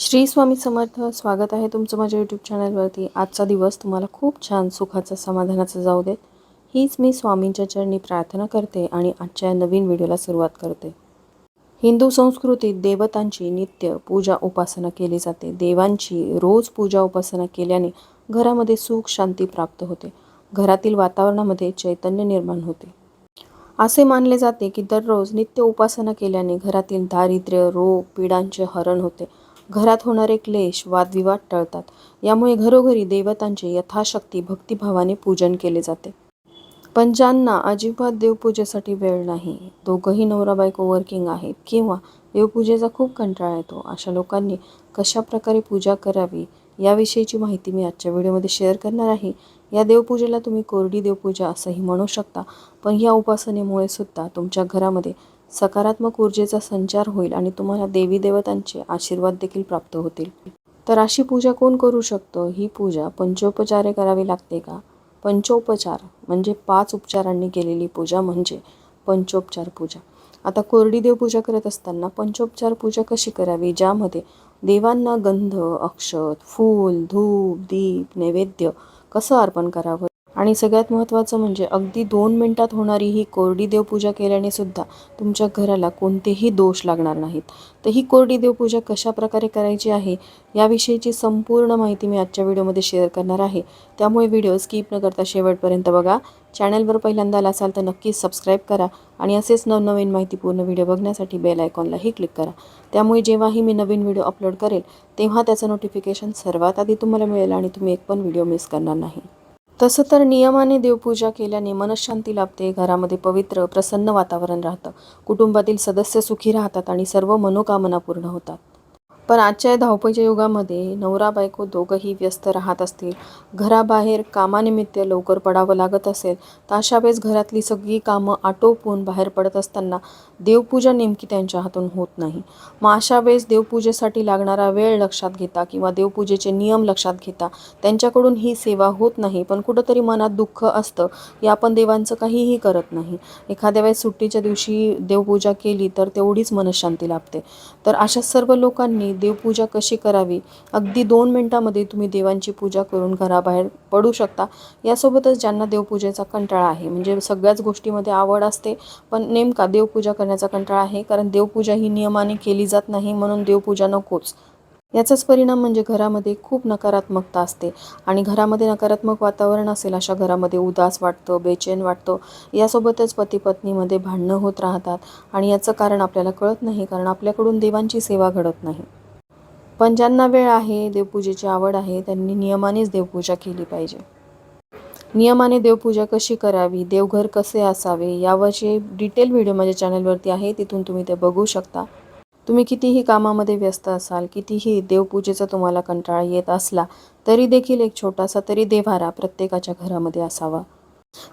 श्री स्वामी समर्थ स्वागत आहे तुमचं माझ्या यूट्यूब चॅनलवरती आजचा दिवस तुम्हाला खूप छान सुखाचा समाधानाचा जाऊ देत. हीच मी स्वामींच्या चरणी प्रार्थना करते आणि आजच्या नवीन व्हिडिओला सुरुवात करते. हिंदू संस्कृतीत देवतांची नित्य पूजा उपासना केली जाते. देवांची रोज पूजा उपासना केल्याने घरामध्ये सुख शांती प्राप्त होते. घरातील वातावरणामध्ये चैतन्य निर्माण होते. असे मानले जाते की दररोज नित्य उपासना केल्याने घरातील दारिद्र्य रोग पीडांचे हरण होते. घरात होणारे क्लेश वादविवाद टळतात. यामुळे घरोघरी देवतांचे यथाशक्ती भक्तिभावाने पूजन केले जाते. पण ज्यांना अजिबात देवपूजेसाठी वेळ नाही दोघंही नवरा बायको वर्किंग आहेत किंवा देवपूजेचा खूप कंटाळा येतो अशा लोकांनी कशा प्रकारे पूजा करावी याविषयीची माहिती मी आजच्या व्हिडिओमध्ये शेअर करणार आहे. या देवपूजेला तुम्ही कोरडी देवपूजा असंही म्हणू शकता पण या उपासनेमुळे सुद्धा तुमच्या घरामध्ये सकारात्मक ऊर्जेचा संचार होईल आणि तुम्हाला देवी देवतांचे आशीर्वाद देखील प्राप्त होतील. तर अशी पूजा कोण करू शकतो? ही पूजा पंचोपचारे करावी लागते का? पंचोपचार म्हणजे पाच उपचारांनी केलेली पूजा म्हणजे पंचोपचार पूजा. आता कोरडी देवपूजा करत असताना पंचोपचार पूजा कशी करावी? ज्यामध्ये देवांना गंध अक्षत फूल धूप दीप नैवेद्य कसं अर्पण करावं? आणि सगळ्यात महत्त्वाचं म्हणजे अगदी दोन मिनटात होणारी ही कोरडी देवपूजा केल्याने सुद्धा तुमच्या घराला कोणतेही दोष लागणार नाहीत. तर ही कोरडी देवपूजा कशा प्रकारे करायची आहे याविषयीची संपूर्ण माहिती मी आजच्या व्हिडिओमध्ये शेअर करणार आहे. त्यामुळे व्हिडिओ स्किप न करता शेवटपर्यंत बघा. चॅनलवर पहिल्यांदा आला असाल तर नक्कीच सबस्क्राईब करा आणि असेच नवनवीन माहितीपूर्ण व्हिडिओ बघण्यासाठी बेल आयकॉनलाही क्लिक करा. त्यामुळे जेव्हाही मी नवीन व्हिडिओ अपलोड करेल तेव्हा त्याचं नोटिफिकेशन सर्वात आधी तुम्हाला मिळेल आणि तुम्ही एक पण व्हिडिओ मिस करणार नाही. तसं तर नियमाने देवपूजा केल्याने मनशांती लाभते घरामध्ये पवित्र प्रसन्न वातावरण राहतं. कुटुंबातील सदस्य सुखी राहतात आणि सर्व मनोकामना पूर्ण होतात. पण आजच्या धावपळीच्या युगामध्ये नवरा बायको दोघंही व्यस्त राहत असतील. घराबाहेर कामानिमित्त लवकर पडावं लागत असेल तर अशा वेळेस घरातली सगळी कामं आटोपून बाहेर पडत असताना देवपूजा नेमकी त्यांच्या हातून होत नाही. मग अशा वेळेस देवपूजेसाठी लागणारा वेळ लक्षात घेता किंवा देवपूजेचे नियम लक्षात घेता त्यांच्याकडून ही सेवा होत नाही पण कुठंतरी मनात दुःख असतं की आपण देवांचं काहीही करत नाही. एखाद्या वेळेस सुट्टीच्या दिवशी देवपूजा केली तर तेवढीच मनशांती लाभते. तर अशा सर्व लोकांनी देवपूजा कशी करावी? अगदी दोन मिनटामध्ये तुम्ही देवांची पूजा करून घराबाहेर पडू शकता. यासोबतच ज्यांना देवपूजेचा कंटाळा आहे म्हणजे सगळ्याच गोष्टीमध्ये आवड असते पण नेमका देवपूजा करण्याचा कंटाळा आहे कारण देवपूजा ही नियमाने केली जात नाही म्हणून देवपूजा नकोच. याचाच परिणाम म्हणजे घरामध्ये खूप नकारात्मकता असते. आणि घरामध्ये नकारात्मक वातावरण असेल अशा घरामध्ये उदास वाटतं बेचैन वाटतं. यासोबतच पती पत्नीमध्ये भांडणं होत राहतात. आणि याचं कारण आपल्याला कळत नाही कारण आपल्याकडून देवांची सेवा घडत नाही. पण ज्यांना वेळ आहे देवपूजेची आवड आहे त्यांनी नियमानेच देवपूजा केली पाहिजे. नियमाने देवपूजा कशी करावी देवघर कसे असावे यावरचे डिटेल व्हिडिओ माझ्या चॅनलवरती आहे तिथून तुम्ही ते बघू शकता. तुम्ही कितीही कामामध्ये व्यस्त असाल कितीही देवपूजेचा तुम्हाला कंटाळा येत असला तरी देखील एक छोटासा तरी देव्हारा प्रत्येकाच्या घरामध्ये असावा.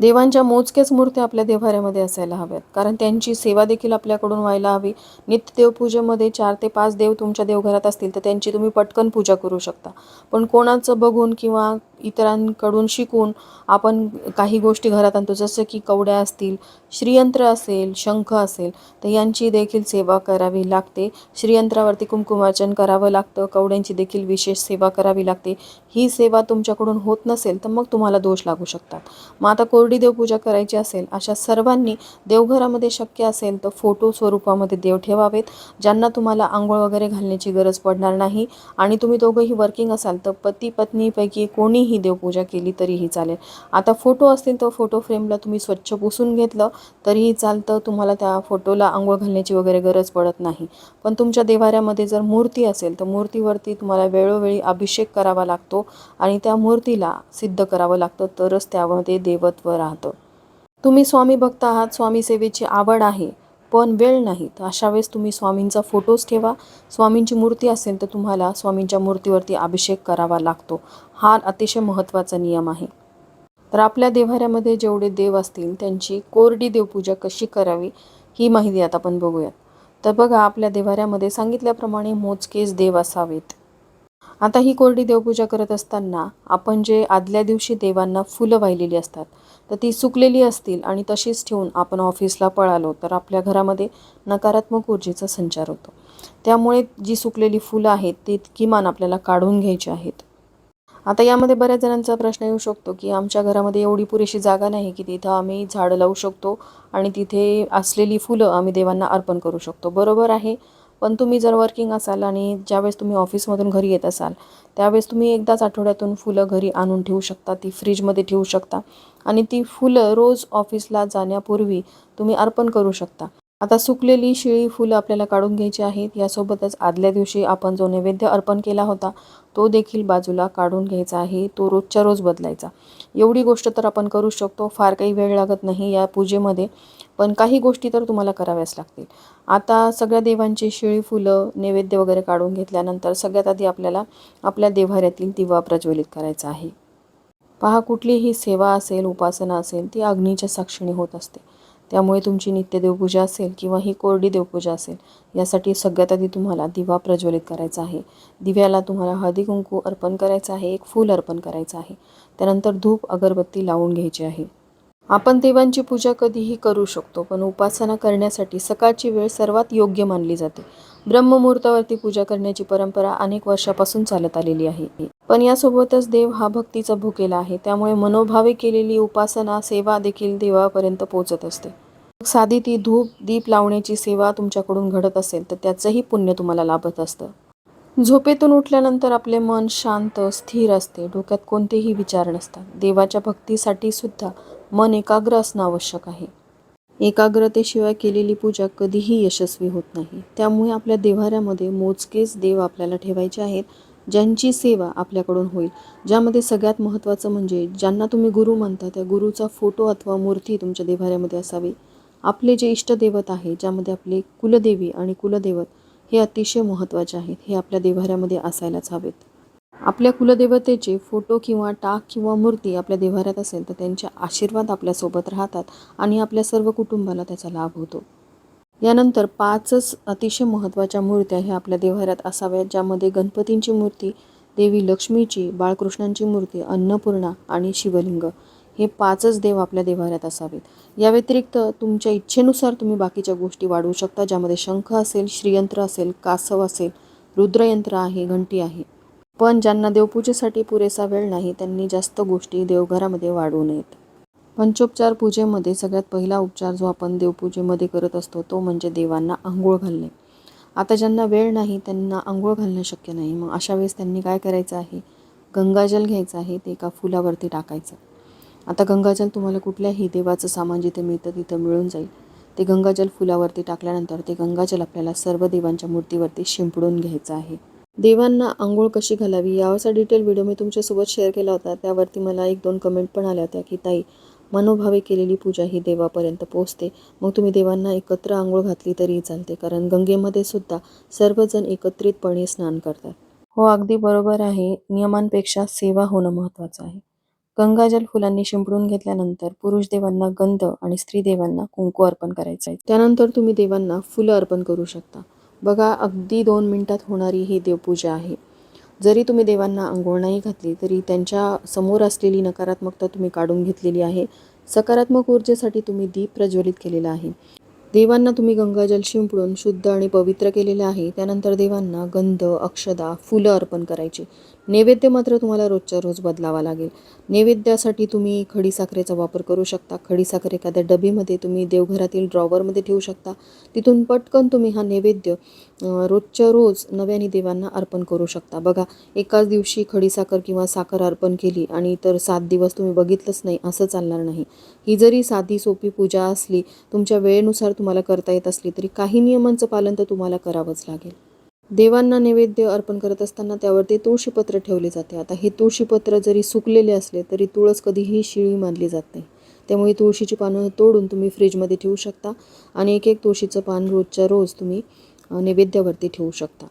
देवांच्या मोजक्याच मूर्त्या आपल्या देव्हाऱ्यामध्ये असायला हव्यात. कारण त्यांची सेवा देखील आपल्याकडून व्हायला हवी. नित्य देवपूजेमध्ये चार ते पाच देव तुमच्या देवघरात असतील तर त्यांची तुम्ही पटकन पूजा करू शकता. पण कोणाचं बघून किंवा इतरांकडून शिकून आपण काही गोष्टी घरात आणतो. जसं की कवड्या असतील श्रीयंत्र असेल शंख असेल तर यांची देखील सेवा करावी लागते. श्रीयंत्रावरती कुंकुमार्चन करावं लागतं. कवड्यांची देखील विशेष सेवा करावी लागते. ही सेवा तुमच्याकडून होत नसेल तर मग तुम्हाला दोष लागू शकतात. मग आता कोरडी देवपूजा करायची असेल अशा सर्वांनी देवघरामध्ये शक्य असेल तर फोटो स्वरूपामध्ये देव ठेवावेत ज्यांना तुम्हाला आंघोळ वगैरे घालण्याची गरज पडणार नाही. आणि तुम्ही दोघंही वर्किंग असाल तर पती पत्नीपैकी कोणीही देवपूजा केली तरीही चालेल. आता फोटो असतील तर फोटो फ्रेमला तुम्ही स्वच्छ पुसून घेतलं तरीही चालतं. तुम्हाला त्या फोटोला आंघोळ घालण्याची वगैरे गरज पडत नाही. पण तुमच्या देवाऱ्यामध्ये जर मूर्ती असेल तर मूर्तीवरती तुम्हाला वेळोवेळी अभिषेक करावा लागतो आणि त्या मूर्तीला सिद्ध करावं लागतं. तरच त्यामध्ये देवत्व राहतं. तुम्ही स्वामी भक्त आहात. स्वामी सेवेची आवड आहे. पण वेळ नाही. तर अशा वेळेस तुम्ही स्वामींचा फोटोज ठेवा. स्वामींची मूर्ती असेल तर तुम्हाला स्वामींच्या मूर्तीवरती अभिषेक करावा लागतो. हा अतिशय महत्त्वाचा नियम आहे. तर आपल्या देव्हाऱ्यामध्ये जेवढे देव असतील त्यांची कोरडी देवपूजा कशी करावी ही माहिती आता आपण बघूयात. तर बघा आपल्या देव्हाऱ्यामध्ये सांगितल्याप्रमाणे मोजकेच देव असावेत. आता ही कोरडी देवपूजा करत असताना आपण जे आदल्या दिवशी देवांना फुलं वाहिलेली असतात तर ती सुकलेली असतील आणि तशीच ठेवून आपण ऑफिसला पळालो तर आपल्या घरामध्ये नकारात्मक ऊर्जेचा संचार होतो. त्यामुळे जी सुकलेली फुलं आहेत ती किमान आपल्याला काढून घ्यायची आहेत. आता यामध्ये बऱ्याच जणांचा प्रश्न येऊ शकतो की आमच्या घरामध्ये एवढी पुरेशी जागा नाही की तिथं आम्ही झाडं लावू शकतो आणि तिथे असलेली फुलं आम्ही देवांना अर्पण करू शकतो. बरोबर आहे? पण तुम्ही जर वर्किंग असाल आणि ज्यावेळेस तुम्ही ऑफिसमधून घरी येत असाल त्यावेळेस तुम्ही एकदाच आठवड्यातून फुलं घरी आणून ठेवू शकता ती फ्रीजमध्ये ठेवू शकता आणि ती फुलं रोज ऑफिसला जाण्यापूर्वी तुम्ही अर्पण करू शकता. आता सुकलेली शिळी फुलं आपल्याला काढून घ्यायची आहेत यासोबतच आदल्या दिवशी आपण जो नैवेद्य अर्पण केला होता तो देखील बाजूला काढून घ्यायचा आहे तो रोजच्या रोज बदलायचा. एवढी गोष्ट तर आपण करू शकतो फार काही वेळ लागत नाही या पूजेमध्ये. पण काही गोष्टी तर तुम्हाला कराव्याच लागतील. आता सगळ्या देवांची शिळी फुलं नैवेद्य वगैरे काढून घेतल्यानंतर सगळ्यात आधी आपल्याला आपल्या देव्हाऱ्यातील दिवा प्रज्वलित करायचा आहे. पहा कुठलीही सेवा असेल उपासना असेल ती अग्नीच्या साक्षीने होत असते. त्यामुळे तुमची नित्य देवपूजा असेल किंवा ही कोरडी देवपूजा असेल यासाठी सगळ्यात आधी तुम्हाला दिवा प्रज्वलित करायचा आहे. दिव्याला तुम्हाला हळदी कुंकू अर्पण करायचं आहे एक फूल अर्पण करायचं आहे. त्यानंतर धूप अगरबत्ती लावून घ्यायची आहे. आपण देवांची पूजा कधीही करू शकतो पण उपासना करण्यासाठी सकाळची वेळ सर्वात योग्य मानली जाते. ब्रह्ममुहूर्तावरती पूजा करण्याची परंपरा अनेक वर्षापासून चालत आलेली आहे. पण यासोबतच देव हा भक्तीचा भुकेला आहे त्यामुळे मनोभावे केलेली उपासना सेवा देखील देवापर्यंत पोहोचत असते. साधी ती धूप दीप लावण्याची सेवा तुमच्याकडून घडत असेल तर त्याचंही पुण्य तुम्हाला लाभत असतं. झोपेतून उठल्यानंतर आपले मन शांत स्थिर असते डोक्यात कोणतेही विचार नसतात. देवाच्या भक्तीसाठी सुद्धा मन एकाग्र असणं आवश्यक आहे. एकाग्रतेशिवाय केलेली पूजा कधीही यशस्वी होत नाही. त्यामुळे आपल्या देव्हाऱ्यामध्ये मोजकेच देव आपल्याला ठेवायचे आहेत ज्यांची सेवा आपल्याकडून होईल. ज्यामध्ये सगळ्यात महत्त्वाचं म्हणजे ज्यांना तुम्ही गुरु म्हणता त्या गुरुचा फोटो अथवा मूर्ती तुमच्या देव्हाऱ्यामध्ये असावी. आपले जे इष्टदैवत आहे ज्यामध्ये आपले कुलदेवी आणि कुलदैवत हे अतिशय महत्त्वाचे आहेत हे आपल्या देव्हाऱ्यामध्ये असायलाच हवेत. आपल्या कुलदेवतेचे फोटो किंवा टाक किंवा मूर्ती आपल्या देव्हाऱ्यात असेल तर त्यांचे आशीर्वाद आपल्यासोबत राहतात आणि आपल्या सर्व कुटुंबाला त्याचा लाभ होतो. यानंतर पाचच अतिशय महत्त्वाच्या मूर्त्या ह्या आपल्या देव्हाऱ्यात असाव्यात ज्यामध्ये गणपतींची मूर्ती देवी लक्ष्मीची बाळकृष्णांची मूर्ती अन्नपूर्णा आणि शिवलिंग हे पाचच देव आपल्या देव्हाऱ्यात असावेत. या व्यतिरिक्त तुमच्या इच्छेनुसार तुम्ही बाकीच्या गोष्टी वाढवू शकता ज्यामध्ये शंख असेल श्रीयंत्र असेल कासव असेल रुद्रयंत्र आहे घंटी आहे. पण ज्यांना देवपूजेसाठी पुरेसा वेळ नाही त्यांनी जास्त गोष्टी देवघरामध्ये वाढू नयेत. पंचोपचार पूजेमध्ये सगळ्यात पहिला उपचार जो आपण देवपूजेमध्ये करत असतो तो म्हणजे देवांना आंघोळ घालणे. आता ज्यांना वेळ नाही त्यांना आंघोळ घालणं शक्य नाही. मग अशा वेळेस त्यांनी काय करायचं आहे? गंगाजल घ्यायचं आहे ते एका फुलावरती टाकायचं. आता गंगाजल तुम्हाला कुठल्याही देवाचं सामान जिथे मिळतं तिथं मिळून जाईल. ते गंगाजल फुलावरती टाकल्यानंतर ते गंगाजल आपल्याला सर्व देवांच्या मूर्तीवरती शिंपडून घ्यायचं आहे. देवांना आंघोळ कशी घालावी यावरचा डिटेल व्हिडिओ मी तुमच्यासोबत शेअर केला होता. त्यावरती मला एक दोन कमेंट पण आल्या होत्या की ताई मनोभावे केलेली पूजा ही देवापर्यंत पोहोचते. मग तुम्ही देवांना एकत्र आंघोळ घातली तरी चालते कारण गंगेमध्ये सुद्धा सर्वजण एकत्रितपणे स्नान करतात. हो अगदी बरोबर आहे. नियमांपेक्षा सेवा होणं महत्त्वाचं आहे. गंगाजल फुलांनी शिंपडून घेतल्यानंतर पुरुष देवांना गंध आणि स्त्री देवांना कुंकू अर्पण करायचं आहे. त्यानंतर तुम्ही देवांना फुलं अर्पण करू शकता. बघा अगदी दोन मिनटात होणारी ही देवपूजा आहे. जरी तुम्ही देवांना आंघोळ नाही घातली तरी त्यांच्यासमोर असलेली नकारात्मकता तुम्ही काढून घेतलेली आहे. सकारात्मक ऊर्जेसाठी तुम्ही दीप प्रज्वलित केलेला आहे. देवांना तुम्ही गंगाजल शिंपडून शुद्ध आणि पवित्र केलेलं आहे. त्यानंतर देवांना गंध अक्षदा फुलं अर्पण करायची. नैवेद्य मात्र तुम्हाला रोजच्या रोज बदलावा लागेल. नैवेद्यासाठी तुम्ही खडीसाखरेचा वापर करू शकता. खडीसाखर एखाद्या डबीमध्ये तुम्ही देवघरातील ड्रॉवरमध्ये ठेवू शकता. तिथून पटकन तुम्ही हा नैवेद्य रोजच्या रोज नव्याने देवांना अर्पण करू शकता. बघा एकाच दिवशी खडीसाखर किंवा साखर अर्पण केली आणि तर सात दिवस तुम्ही बघितलंच नाही असं चालणार नाही. ही जरी साधी सोपी पूजा असली तुमच्या वेळेनुसार तुम्हाला करता येत असली तरी काही नियमांचं पालन तर तुम्हाला करावंच लागेल. देवांना नैवेद्य अर्पण करत असताना त्यावरती तुळशीपत्र ठेवले जाते. आता हे तुळशीपत्र जरी सुकलेले असले तरी तुळस कधीही शिळी मानली जात नाही. त्यामुळे तुळशीची पानं तोडून तुम्ही फ्रीजमध्ये ठेवू शकता आणि एक एक तुळशीचं पान रोजच्या रोज तुम्ही नैवेद्यावरती ठेवू शकता.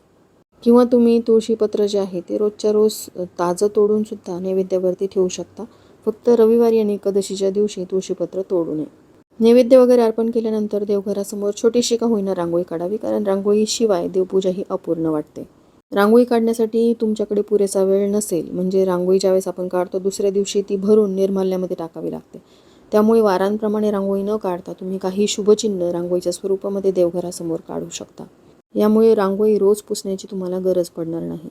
किंवा तुम्ही तुळशीपत्र जे आहे ते रोजच्या रोज ताजं तोडूनसुद्धा नैवेद्यावरती ठेवू शकता. फक्त रविवारी आणि एकादशीच्या दिवशी तुळशीपत्र तोडू नये. नैवेद्य वगैरे अर्पण केल्यानंतर देवघरासमोर छोटीशी का होईना रांगोळी काढावी कारण रांगोळीशिवाय देवपूजा ही अपूर्ण वाटते. रांगोळी काढण्यासाठी तुमच्याकडे पुरेसा वेळ नसेल म्हणजे रांगोळी ज्यावेळेस आपण काढतो दुसऱ्या दिवशी ती भरून निर्माल्यामध्ये टाकावी लागते. त्यामुळे वारांप्रमाणे रांगोळी न काढता तुम्ही काही शुभचिन्ह रांगोळीच्या स्वरूपामध्ये देवघरासमोर काढू शकता. यामुळे रांगोळी रोज पुसण्याची तुम्हाला गरज पडणार नाही.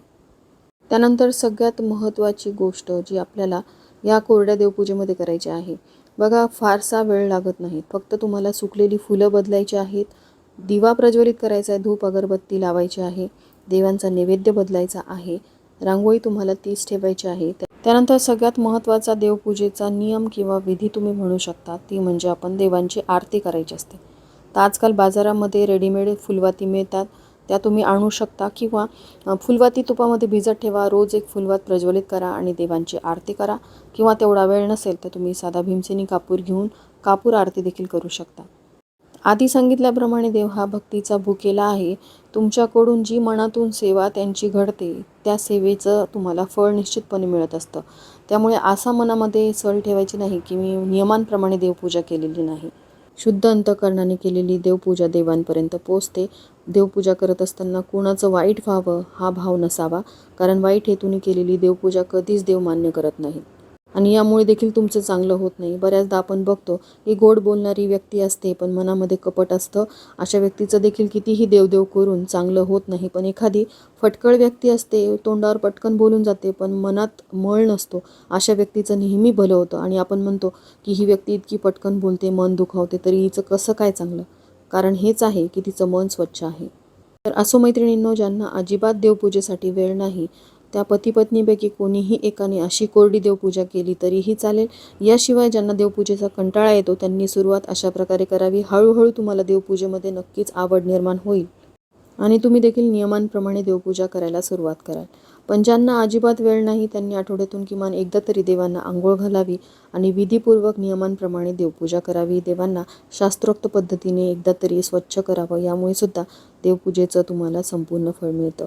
त्यानंतर सगळ्यात महत्त्वाची गोष्ट जी आपल्याला या कोरड्या देवपूजेमध्ये करायची आहे बघा फारसा वेळ लागत नाही. फक्त तुम्हाला सुकलेली फुलं बदलायची आहेत. दिवा प्रज्वलित करायचा आहे धूप अगरबत्ती लावायची आहे. देवांचा नैवेद्य बदलायचा आहे. रांगोळी तुम्हाला तीच ठेवायची आहे. त्यानंतर सगळ्यात महत्त्वाचा देवपूजेचा नियम किंवा विधी तुम्ही म्हणू शकता. ती म्हणजे आपण देवांची आरती करायची असते. तर आजकाल बाजारामध्ये रेडीमेड फुलवाती मिळतात. त्या तुम्ही आणू शकता किंवा फुलवाती तुपामध्ये भिजत ठेवा रोज एक फुलवात प्रज्वलित करा आणि देवांची आरती करा किंवा तेवढा वेळ नसेल तर तुम्ही साधा भीमसेनी कापूर घेऊन कापूर आरती देखील करू शकता. आधी सांगितल्याप्रमाणे देव हा भक्तीचा भुकेला आहे. तुमच्याकडून जी मनातून सेवा त्यांची घडते त्या सेवेचं तुम्हाला फळ निश्चितपणे मिळत असतं. त्यामुळे असा मनामध्ये सल ठेवायची नाही की मी नियमांप्रमाणे देवपूजा केलेली नाही. शुद्ध अंतकरणाने केलेली देवपूजा देवांपर्यंत पोचते देवपूजा करत असताना कुणाचं वाईट व्हावं हा भाव नसावा कारण वाईट हेतूने केलेली देवपूजा कधीच देव मान्य करत नाही. आणि यामुळे देखील तुमचं चांगलं होत नाही. बऱ्याचदा आपण बघतो की गोड बोलणारी व्यक्ती असते पण मनामध्ये कपट असतं. अशा व्यक्तीचं देखील कितीही देवदेव करून चांगलं होत नाही. पण एखादी फटकळ व्यक्ती असते तोंडावर पटकन बोलून जाते पण मनात मळ नसतो. अशा व्यक्तीचं नेहमी भलं होतं. आणि आपण म्हणतो की ही व्यक्ती इतकी पटकन बोलते मन दुखावते तरी हिचं कसं काय चांगलं? कारण हेच आहे की तिचं मन स्वच्छ आहे. तर असो मैत्रिणींनो ज्यांना अजिबात देवपूजेसाठी वेळ नाही त्या पतीपत्नीपैकी कोणीही एकाने अशी कोरडी देवपूजा केली तरीही चालेल. याशिवाय ज्यांना देवपूजेचा कंटाळा येतो त्यांनी सुरुवात अशा प्रकारे करावी. हळूहळू तुम्हाला देवपूजेमध्ये नक्कीच आवड निर्माण होईल. आणि तुम्ही देखील नियमांप्रमाणे देवपूजा करायला सुरुवात कराल. पण ज्यांना अजिबात वेळ नाही त्यांनी आठवड्यातून किमान एकदा तरी देवांना आंघोळ घालावी आणि विधीपूर्वक नियमांप्रमाणे देवपूजा करावी. देवांना शास्त्रोक्त पद्धतीने एकदा तरी स्वच्छ करावं यामुळे सुद्धा देवपूजेचं तुम्हाला संपूर्ण फळ मिळतं.